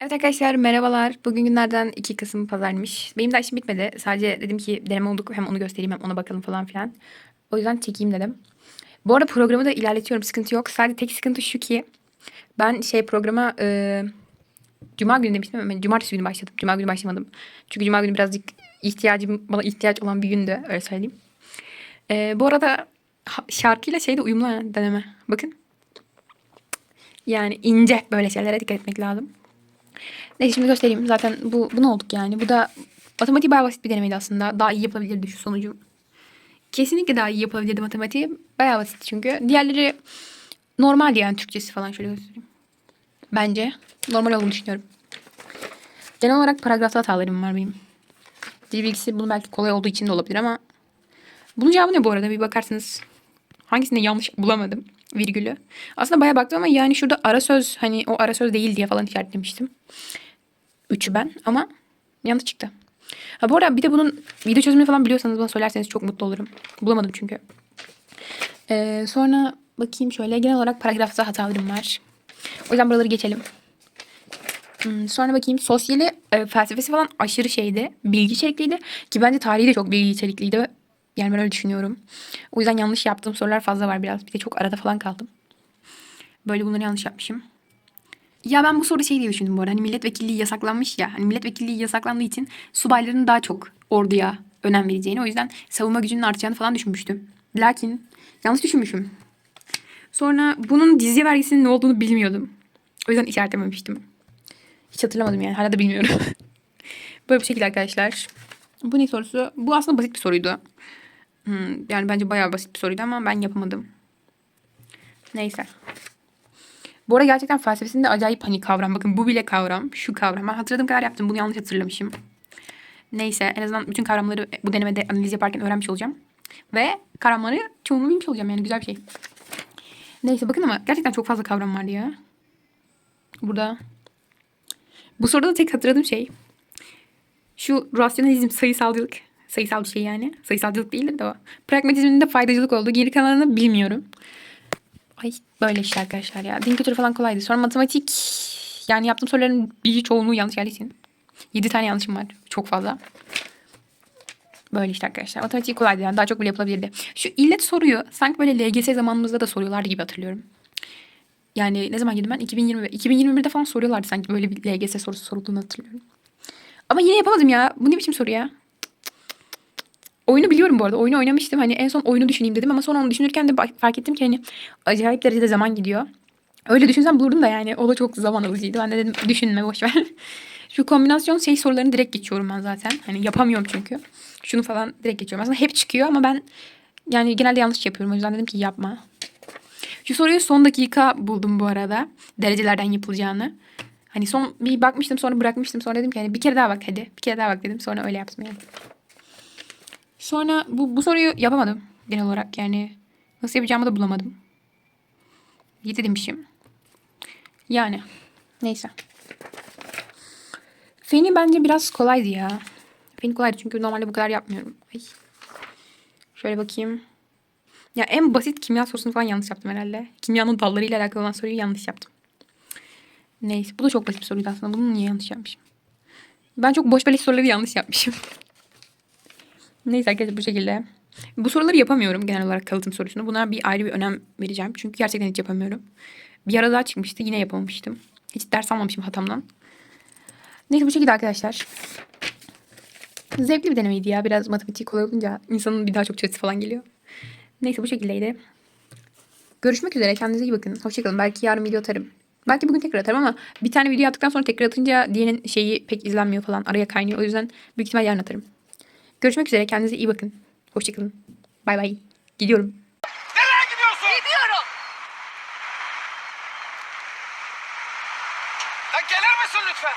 Evet arkadaşlar merhabalar. Bugün günlerden 2 Kasım pazarmış. Benim de işim bitmedi. Sadece dedim ki deneme olduk hem onu göstereyim hem ona bakalım falan filan. O yüzden çekeyim dedim. Bu arada programı da ilerletiyorum. Sıkıntı yok. Sadece tek sıkıntı şu ki ben şey programa e, Cuma günü demiştim ama Cumartesi günü başladım. Cuma günü başlamadım. Çünkü Cuma günü birazcık ihtiyacım bana ihtiyaç olan bir gündü. Öyle söyleyeyim. E, bu arada şarkıyla şey de uyumlu deneme. Bakın. Yani ince böyle şeylere dikkat etmek lazım. Neyse şimdi göstereyim. Zaten bu, bu ne olduk yani. Bu da matematik bayağı basit bir denemeydi aslında. Daha iyi yapılabilirdi şu sonucu. Kesinlikle daha iyi yapılabilirdi matematiği. Bayağı basit çünkü. Diğerleri normal yani Türkçesi falan şöyle göstereyim. Bence normal olduğunu düşünüyorum. Genel olarak paragrafta hatalarım var benim. Dil bilgisi bunun belki kolay olduğu için de olabilir ama bunun cevabı ne bu arada bir bakarsınız. Hangisinde yanlış bulamadım virgülü. Aslında bayağı baktım ama yani şurada ara söz hani o ara söz değil diye falan işaretlemiştim. Üçü ben ama yanlış çıktı. Ha bu arada bir de bunun video çözümünü falan biliyorsanız bana söylerseniz çok mutlu olurum. Bulamadım çünkü. Ee, sonra bakayım şöyle genel olarak paragrafta hatalarım var. O yüzden buraları geçelim. Hmm, sonra bakayım sosyali e, felsefesi falan aşırı şeydi. Bilgi içerikliydi. Ki bence tarihi de çok bilgi içerikliydi. Yani ben öyle düşünüyorum. O yüzden yanlış yaptığım sorular fazla var biraz. Bir de çok arada falan kaldım. Böyle bunları yanlış yapmışım. Ya ben bu soru şey diye düşündüm bu arada. Hani milletvekilliği yasaklanmış ya. Hani milletvekilliği yasaklandığı için subayların daha çok orduya önem vereceğini. O yüzden savunma gücünün artacağını falan düşünmüştüm. Lakin yanlış düşünmüşüm. Sonra bunun dizye vergisinin ne olduğunu bilmiyordum. O yüzden işaretlememiştim. Hiç hatırlamadım yani. Hala da bilmiyorum. Böyle bir şekilde arkadaşlar. Bu ne sorusu? Bu aslında basit bir soruydu. Hmm, yani bence bayağı basit bir soruydu ama ben yapamadım. Neyse. Bu arada gerçekten felsefesinde acayip hani kavram. Bakın bu bile kavram. Şu kavram. Ben hatırladığım kadar yaptım. Bunu yanlış hatırlamışım. Neyse en azından bütün kavramları bu denemede analiz yaparken öğrenmiş olacağım. Ve kavramları çoğunu bilmiş olacağım. Yani güzel bir şey. Neyse bakın ama gerçekten çok fazla kavram vardı ya. Burada. Bu soruda da tek hatırladığım şey. Şu rasyonalizm sayısalcılık. Sayısal bir şey yani. Sayısalcılık değildir de o. Pragmatizmin de faydacılık olduğu. Geri kalanını bilmiyorum. Ay böyle işte arkadaşlar ya. Din kültürü falan kolaydı. Sonra matematik. Yani yaptığım soruların bir çoğunluğu yanlış geldiği için. 7 tane yanlışım var. Çok fazla. Böyle işte arkadaşlar. Matematik kolaydı yani. Daha çok bile yapılabilirdi. Şu illet soruyu sanki böyle LGS zamanımızda da soruyorlardı gibi hatırlıyorum. Yani ne zaman girdim ben? 2020, 2021'de falan soruyorlardı sanki böyle bir LGS sorusu sorulduğunu hatırlıyorum. Ama yine yapamadım ya. Bu ne biçim soru ya? Oyunu biliyorum bu arada. Oyunu oynamıştım. Hani en son oyunu düşüneyim dedim ama sonra onu düşünürken de fark ettim ki hani acayip derecede zaman gidiyor. Öyle düşünsem bulurdum da yani o da çok zaman alıcıydı. Ben de dedim düşünme boş ver. Şu kombinasyon şey sorularını direkt geçiyorum ben zaten. Hani yapamıyorum çünkü. Şunu falan direkt geçiyorum. Aslında hep çıkıyor ama ben yani genelde yanlış yapıyorum. O yüzden dedim ki yapma. Şu soruyu son dakika buldum bu arada. Derecelerden yapılacağını. Hani son bir bakmıştım sonra bırakmıştım. Sonra dedim ki hani bir kere daha bak hadi. Bir kere daha bak dedim. Sonra öyle yaptım yani. Sonra bu, bu soruyu yapamadım genel olarak. Yani nasıl yapacağımı da bulamadım. Yedi demişim. Yani neyse. Feni bence biraz kolaydı ya. Feni kolaydı çünkü normalde bu kadar yapmıyorum. Ay. Şöyle bakayım. Ya en basit kimya sorusunu falan yanlış yaptım herhalde. Kimyanın dallarıyla alakalı olan soruyu yanlış yaptım. Neyse bu da çok basit bir soruydu aslında. Bunu niye yanlış yapmışım? Ben çok boş beleş soruları yanlış yapmışım. Neyse arkadaşlar bu şekilde. Bu soruları yapamıyorum genel olarak kalıtım sorusunu. Buna bir ayrı bir önem vereceğim. Çünkü gerçekten hiç yapamıyorum. Bir ara daha çıkmıştı. Yine yapamamıştım. Hiç ders almamışım hatamdan. Neyse bu şekilde arkadaşlar. Zevkli bir denemeydi ya. Biraz matematik kolay olunca insanın bir daha çok çözesi falan geliyor. Neyse bu şekildeydi. Görüşmek üzere. Kendinize iyi bakın. Hoşçakalın. Belki yarın video atarım. Belki bugün tekrar atarım ama bir tane video attıktan sonra tekrar atınca diğerinin şeyi pek izlenmiyor falan. Araya kaynıyor. O yüzden büyük ihtimal yarın atarım. Görüşmek üzere. Kendinize iyi bakın. Hoşçakalın. Bay bay. Gidiyorum. Nereye gidiyorsun? Gidiyorum. Ya gelir misin lütfen?